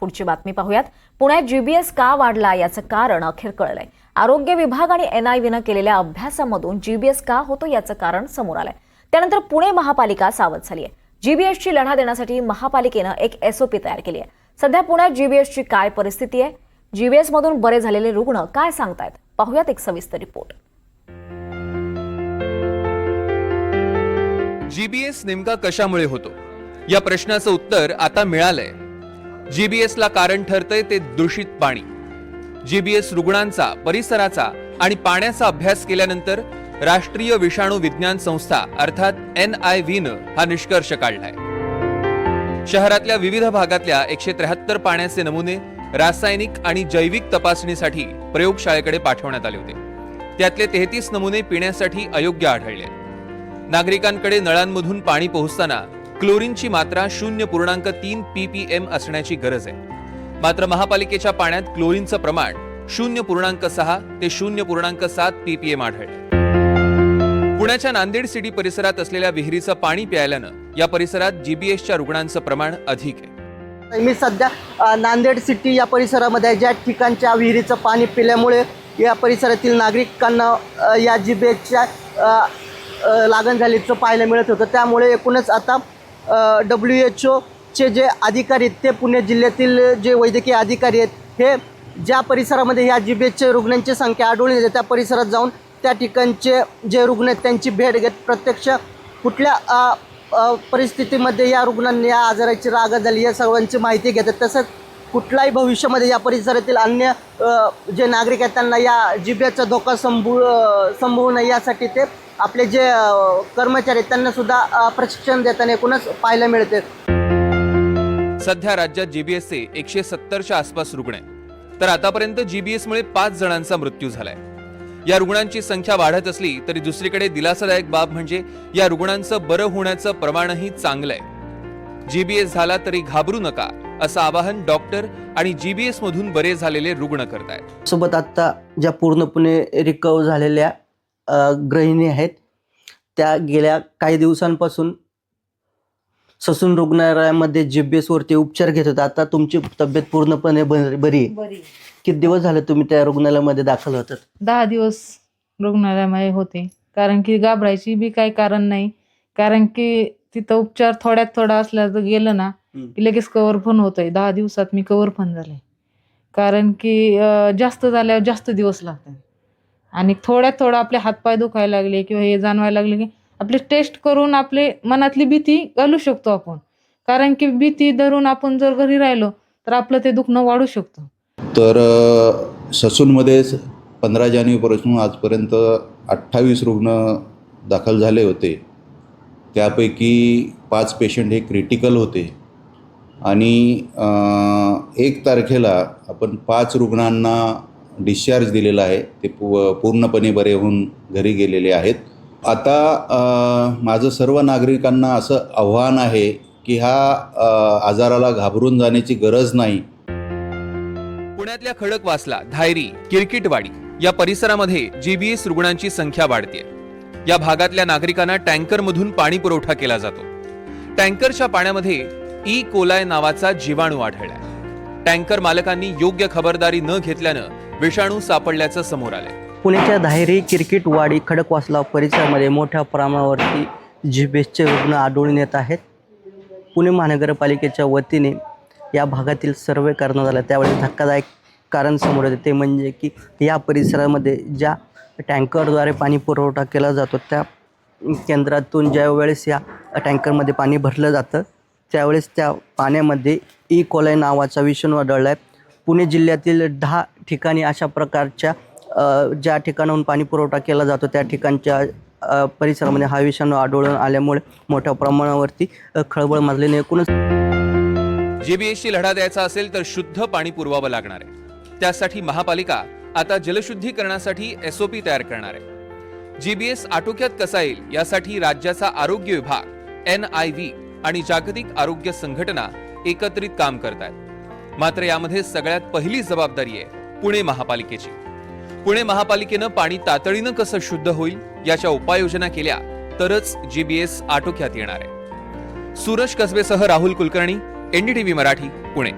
पुढची बातमी पाहूयात. पुण्यात जीबीएस का वाढला याचं कारण अखेर कळलंय. आरोग्य विभाग आणि एनआयव्हीनं केलेल्या अभ्यासामधून जीबीएस का होतो याचं कारण समोर आलंय. त्यानंतर पुणे महापालिका सावध झाली आहे जीबीएसची लढा देण्यासाठी महापालिकेनं एक एसओपी तयार केली आहे सध्या पुण्यात जीबीएसची काय परिस्थिती आहे? जीबीएस मधून बरे झालेले रुग्ण काय सांगतायत? पाहूयात एक सविस्तर रिपोर्ट. जीबीएस नेमका कशामुळे होतो? या प्रश्नाचं उत्तर आता मिळालंय. जीबीएसला कारण ठरतंय ते दूषित पाणी. जीबीएस रुग्णांचा परिसराचा आणि पाण्याचा अभ्यास केल्यानंतर राष्ट्रीय विषाणू विज्ञान संस्था अर्थात एन आय व्हीनं हा निष्कर्ष काढलाय. शहरातल्या विविध भागातल्या एकशे त्र्याहत्तर पाण्याचे नमुने रासायनिक आणि जैविक तपासणीसाठी प्रयोगशाळेकडे पाठवण्यात आले होते. त्यातले तेहतीस नमुने पिण्यासाठी अयोग्य आढळले. नागरिकांकडे नळांमधून पाणी पोहोचताना क्लोरीनची मात्रा शून्य पूर्णांक तीन पीपीएम असण्याची गरज आहे. मात्र महापालिकेच्या पाण्यात क्लोरीनचं प्रमाण शून्य पूर्णांक सहा ते शून्य पूर्णांक सात पीपीएम आढळले. पुण्याच्या नांदेड सिटी परिसरात असलेल्या विहिरीचं पाणी प्यायल्यानं या परिसरात जीबीएसच्या रुग्णांचं प्रमाण अधिक आहे. मी सध्या नांदेड सिटी या परिसरामध्ये ज्या ठिकाणच्या विहिरीचं पाणी पिल्यामुळे या परिसरातील नागरिकांना या जिबेच्या लागण झाल्याचं पाहायला मिळत होतं. त्यामुळे एकूणच आता डब्ल्यू एच ओचे जे अधिकारी आहेत ते पुणे जिल्ह्यातील जे वैद्यकीय अधिकारी आहेत हे ज्या परिसरामध्ये ह्या जिबेचे रुग्णांची संख्या आढळून येते त्या परिसरात जाऊन त्या ठिकाणचे जे रुग्ण आहेत त्यांची भेट घेत प्रत्यक्ष कुठल्या परिस्थितीमध्ये या रुग्णांनी या आजाराची रागा झाली या सर्वांची माहिती घेतात तसंच कुठलाही भविष्यामध्ये या परिसरातील अन्य जे नागरिक आहेत त्यांना या जिब्याचा धोका संभू संभवू नये यासाठी ते आपले जे कर्मचारी आहेत त्यांना सुद्धा प्रशिक्षण देताना एकूणच पाहायला मिळते. सध्या राज्यात जीबीएसचे एकशे सत्तरच्या आसपास रुग्ण आहे तर आतापर्यंत जीबीएस मुळे पाच जणांचा मृत्यू झालाय. या रुग्णांची संख्या वाढत असली तरी दुसरीकडे दिलासादायक बाब म्हणजे या रुग्णांचं बरं होण्याचं प्रमाणही चांगलं आहे जीबीएस झाला तरी घाबरू नका असं आवाहन डॉक्टर आणि जीबीएस मधून बरे झालेले रुग्ण करतायत. सोबत आत्ता ज्या पूर्णपणे रिकवर झालेल्या गृहिणी आहेत. त्या गेल्या काही दिवसांपासून ससून रुग्णालयामध्ये जी बी एसवरती उपचार घेत होता. आता तुमची तब्येत पूर्णपणे बर- बरी आहे. किती दिवस झाले तुम्ही त्या रुग्णालयामध्ये दाखल होतात? दहा दिवस रुग्णालयामध्ये होते. कारण की घाबरायची बी काही कारण नाही. कारण की तिथं उपचार थोड्यात थोडा असला तर गेलं ना. की लगेच कवर पण होतंय. दहा दिवसात मी कवर पण झाले. कारण की जास्त झाल्यावर जास्त दिवस लागतात. आणि थोड्यात थोडं आपले हातपाय दुखायला लागले किंवा हे जाणवायला लागले की आपले टेस्ट करून आपले मनातली भीती घालू शकतो आपण. कारण की भीती धरून आपण जर घरी राहिलो तर आपलं ते दुखणं वाढू शकतं. तर ससूनमध्येच पंधरा जानेवारीपासून आजपर्यंत अठ्ठावीस रुग्ण दाखल झाले होते. त्यापैकी पाच पेशंट हे क्रिटिकल होते. आणि एक तारखेला आपण पाच रुग्णांना डिस्चार्ज दिलेला आहे. ते पू पूर्णपणे बरे होऊन घरी गेलेले आहेत. आता माझं सर्व नागरिकांना असं आव्हान आहे की ह्या आजाराला घाबरून जाण्याची गरज नाही. पुण्यातल्या खडकवासला धायरी किरकिटवाडी या परिसरामध्ये जीबीएस रुग्णांची संख्या वाढते या भागातल्या नागरिकांना टँकरमधून पाणी पुरवठा केला जातो. टँकरच्या पाण्यामध्ये ई कोलाय नावाचा जीवाणू आढळला. टँकर मालकांनी योग्य खबरदारी न घेतल्यानं विषाणू सापडल्याचं समोर आलंय. पुण्याच्या धायरी किरकिटवाडी खडकवासला परिसरामध्ये मोठ्या प्रमाणावरती जीबेसचे रुग्ण आढळून येत आहेत. पुणे महानगरपालिकेच्या वतीने या भागातील सर्वे करण्यात आला त्यावेळेस धक्कादायक कारण समोर येते. ते म्हणजे की या परिसरामध्ये ज्या टँकरद्वारे पाणी पुरवठा केला जातो त्या केंद्रातून ज्यावेळेस या टँकरमध्ये पाणी भरलं जातं त्यावेळेस त्या पाण्यामध्ये ई कोलाय नावाचा विषाणू आढळला आहे. पुणे जिल्ह्यातील दहा ठिकाणी अशा प्रकारच्या ज्या ठिकाणाहून पाणी पुरवठा केला जातो त्या ठिकाणच्या परिसरामध्ये हा विषाणू आढळून आल्यामुळे मोठ्या प्रमाणावरती खळबळ माजलेली एकूणच जेबीएसशी लढा द्यायचा असेल तर शुद्ध पाणी पुरवावं लागणार आहे. त्यासाठी महापालिका आता जलशुद्धीकरणासाठी एसओपी तयार करणार आहे. जीबीएस आटोक्यात कसा येईल यासाठी राज्याचा आरोग्य विभाग एन आय व्ही आणि जागतिक आरोग्य संघटना एकत्रित काम करत आहेत मात्र यामध्ये सगळ्यात पहिली जबाबदारी आहे पुणे महापालिकेची. पुणे महापालिकेनं पाणी तातडीनं कसं शुद्ध होईल याच्या उपाययोजना केल्या तरच जीबीएस आटोक्यात येणार आहे. सूरज कसबेसह राहुल कुलकर्णी एनडीटीव्ही मराठी पुणे.